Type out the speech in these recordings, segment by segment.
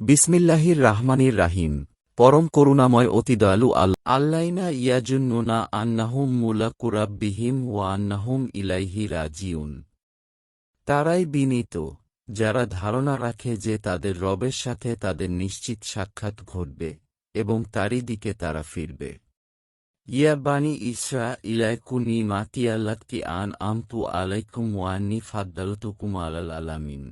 বিসমিল্লাহির রাহমানির রাহিম। পরম করুণাময় অতি দয়ালু আল আল্লাইনা ইয়াজুন্নুনা আন্নাহুম মুলাকুরাব্বিহিম ওয়া আন্নাহুম ইলাইহি রাজিউন। তারাই বিনীত, যারা ধারণা রাখে যে তাদের রবের সাথে তাদের নিশ্চিত সাক্ষাৎ ঘটবে এবং তারই দিকে তারা ফিরবে। ইয়া বানি ইসরা ইলাইকুনি মাতিয়াল্লাতি আন আমতু আলাইকুম ওয়ান্নি ফাদ্দালতুকুম আলাল আলামিন।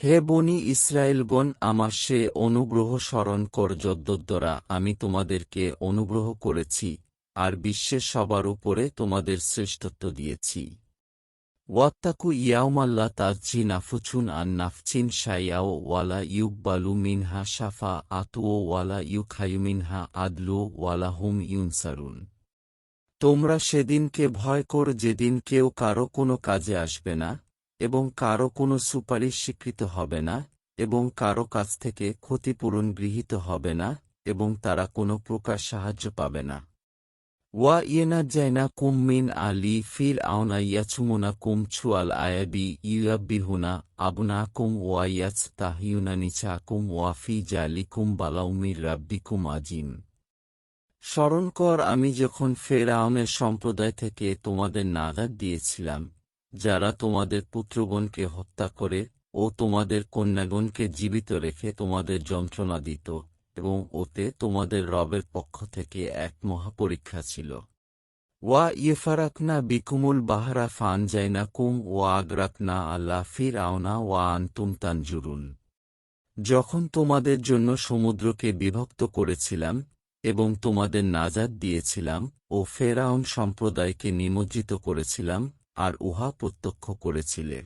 হে বনি ইসরায়েলগণ, আমার সে অনুগ্রহ স্মরণ কর যদ্দদ্দরা আমি তোমাদেরকে অনুগ্রহ করেছি, আর বিশ্বের সবার উপরে তোমাদের শ্রেষ্ঠত্ব দিয়েছি। ওয়াত্তাকু ইয়াউমাল্লা তাজ্জি নাফুচুন আন নাফচিন শাইয়াও ওয়ালা ইউকবালু মিনহা শাফা আতুও ওয়ালা ইউখায়ু মিনহা আদলু ওয়ালা হুম ইউনসারুন। তোমরা সেদিনকে ভয় কর যেদিন কেউ কারও কোনো কাজে আসবে না। এবং কারও কোনো সুপারিশ স্বীকৃত হবে না, এবং কারও কাছ থেকে ক্ষতিপূরণ গৃহীত হবে না, এবং তারা কোনো প্রকার সাহায্য পাবে না। ওয়া ইয়েনা জাইনা কুম মিন আলি ফির আওনা ইয়াচুমুনা কুম ছুয়াল আয়াবি ইউয়াব্বিহুনা আবনা কুম ওয়া ইয়াচ তাহিউনা নিচা কুম ওয়া ফি জালি কুম বালাউমির রাব্বিকুম আজিম। স্মরণ কর, আমি যখন ফের ফেরাউনের সম্প্রদায় থেকে তোমাদের নাগাদ দিয়েছিলাম যারা তোমাদের পুত্রগণকে হত্যা করে ও তোমাদের কন্যাগণকে জীবিত রেখে তোমাদের যন্ত্রণা দিত এবং ওতে তোমাদের রবের পক্ষ থেকে এক মহাপরীক্ষা ছিল। ওয়া ইয়েফারাকনা বিকুমুল বাহারা ফান জাইনা কুম ওয়া আগরাকনা আল্লাহ ফির আওনা ওয়া আন্তুম তানজুরুন। যখন তোমাদের জন্য সমুদ্রকে বিভক্ত করেছিলাম এবং তোমাদের নাজাদ দিয়েছিলাম ও ফেরাউন সম্প্রদায়কে নিমজ্জিত করেছিলাম আর উহা প্রত্যক্ষ করেছিলে।